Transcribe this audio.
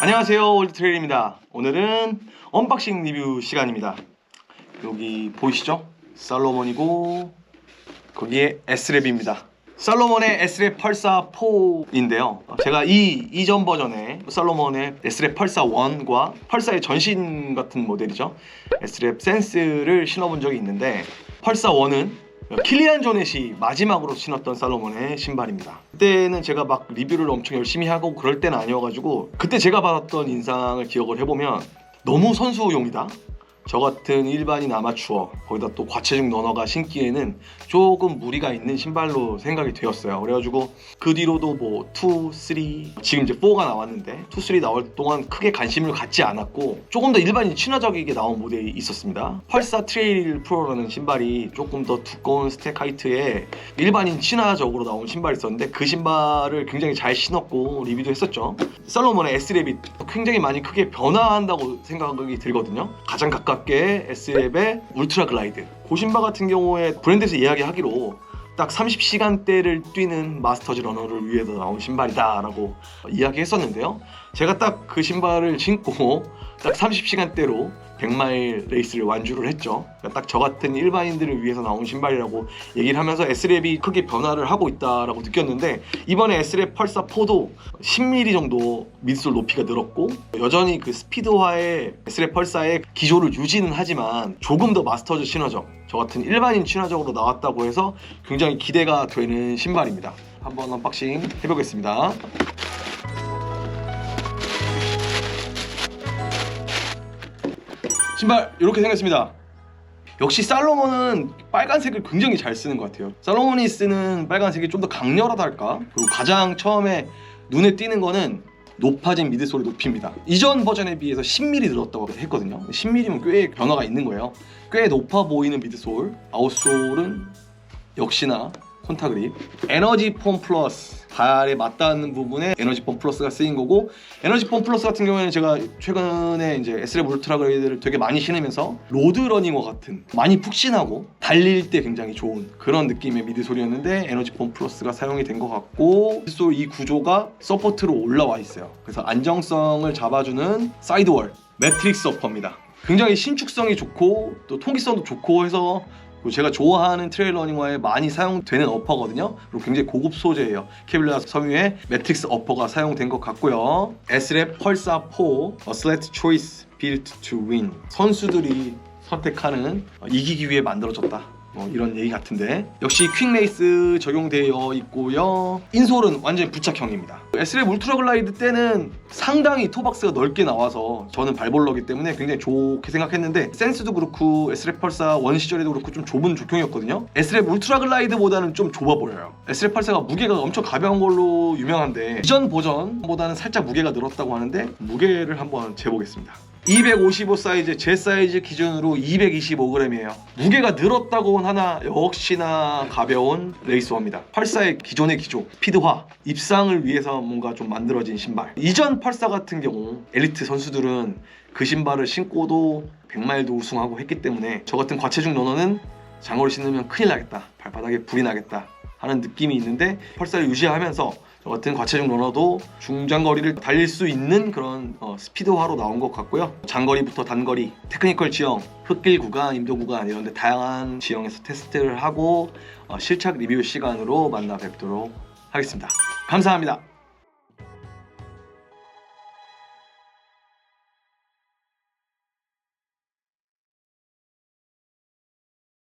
안녕하세요 올드트레일입니다. 오늘은 언박싱 리뷰 시간입니다. 여기 보이시죠? 살로몬이고 거기에 S랩입니다. 살로몬의 S랩 84-4인데요. 제가 이 이전 버전의 살로몬의 S랩 84-1과 84의 전신 같은 모델이죠. S랩 센스를 신어본 적이 있는데 84-1은 킬리안 조넷이 마지막으로 신었던 살로몬의 신발입니다. 그때는 제가 막 리뷰를 엄청 열심히 하고 그럴 때는 아니어가지고 그때 제가 받았던 인상을 기억을 해보면 너무 선수용이다. 저 같은 일반인 아마추어 거기다 또 과체중 러너가 신기에는 조금 무리가 있는 신발로 생각이 되었어요. 그래가지고 그 뒤로도 뭐 2, 3 지금 이제 4가 나왔는데 2, 3 나올 동안 크게 관심을 갖지 않았고 조금 더 일반인 친화적이게 나온 모델이 있었습니다. 84 트레일 프로라는 신발이 조금 더 두꺼운 스택 하이트에 일반인 친화적으로 나온 신발이 있었는데 그 신발을 굉장히 잘 신었고 리뷰도 했었죠. 살로몬의 S랩이 굉장히 많이 크게 변화한다고 생각이 들거든요. 가장 가 깝게 S랩의 울트라 글라이드. 고신바 같은 경우에 브랜드에서 이야기하기로 딱 30시간대를 뛰는 마스터즈 러너를 위해서 나온 신발이다라고 이야기했었는데요. 제가 딱 그 신발을 신고 딱 30시간대로 100마일 레이스를 완주를 했죠. 그러니까 딱 저 같은 일반인들을 위해서 나온 신발이라고 얘기를 하면서 S랩이 크게 변화를 하고 있다라고 느꼈는데 이번에 S랩 펄사 4도 10mm 정도 미드솔 높이가 늘었고 여전히 그 스피드화의 S랩 펄사의 기조를 유지는 하지만 조금 더 마스터즈 친화적 저 같은 일반인 친화적으로 나왔다고 해서 굉장히 기대가 되는 신발입니다. 한번 언박싱 해보겠습니다. 신발 이렇게 생겼습니다. 역시 살로몬은 빨간색을 굉장히 잘 쓰는 것 같아요. 살로몬이 쓰는 빨간색이 좀 더 강렬하다 할까? 그리고 가장 처음에 눈에 띄는 거는 높아진 미드솔의 높이입니다. 이전 버전에 비해서 10mm 늘었다고 했거든요. 10mm면 꽤 변화가 있는 거예요. 꽤 높아 보이는 미드솔. 아웃솔은 역시나 콘타 그립. 에너지 폼 플러스. 발에 맞닿는 부분에 에너지 폼 플러스가 쓰인 거고 에너지 폼 플러스 같은 경우에는 제가 최근에 이제 S랩 울트라 그레이드를 되게 많이 신으면서 로드 러닝화 같은 많이 푹신하고 달릴 때 굉장히 좋은 그런 느낌의 미드솔이었는데 에너지 폼 플러스가 사용이 된 것 같고 미드솔 이 구조가 서포트로 올라와 있어요. 그래서 안정성을 잡아주는 사이드월 매트릭스 어퍼입니다. 굉장히 신축성이 좋고 또 통기성도 좋고 해서 그리고 제가 좋아하는 트레일 러닝화에 많이 사용되는 어퍼거든요. 그리고 굉장히 고급 소재예요. 케빌라 섬유의 매트릭스 어퍼가 사용된 것 같고요. S랩 펄사 4 Athlete Choice Built to Win 선수들이 선택하는 어, 이기기 위해 만들어졌다. 뭐 이런 얘기 같은데. 역시 퀵레이스 적용되어 있고요. 인솔은 완전히 부착형입니다. S랩 울트라 글라이드 때는 상당히 토박스가 넓게 나와서 저는 발볼러기 때문에 굉장히 좋게 생각했는데 센스도 그렇고 S랩 펄사 원 시절에도 그렇고 좀 좁은 조경이었거든요. S랩 울트라 글라이드보다는 좀 좁아 보여요. S랩 펄사가 무게가 엄청 가벼운 걸로 유명한데 이전 버전보다는 살짝 무게가 늘었다고 하는데 무게를 한번 재보겠습니다 255 사이즈 제 사이즈 기준으로 225g이에요. 무게가 늘었다고 하나 역시나 가벼운 레이스화입니다. 84의 기존의 기조 피드화 입상을 위해서 뭔가 좀 만들어진 신발. 이전 84 같은 경우 엘리트 선수들은 그 신발을 신고도 100마일도 우승하고 했기 때문에 저 같은 과체중 러너는 장어를 신으면 큰일 나겠다 발바닥에 불이 나겠다 하는 느낌이 있는데 84를 유지하면서 저 같은 과체중 러너도 중장거리를 달릴 수 있는 그런 어, 스피드화로 나온 것 같고요. 장거리부터 단거리, 테크니컬 지형, 흙길 구간, 임도 구간 이런 데 다양한 지형에서 테스트를 하고 어, 실착 리뷰 시간으로 만나 뵙도록 하겠습니다. 감사합니다.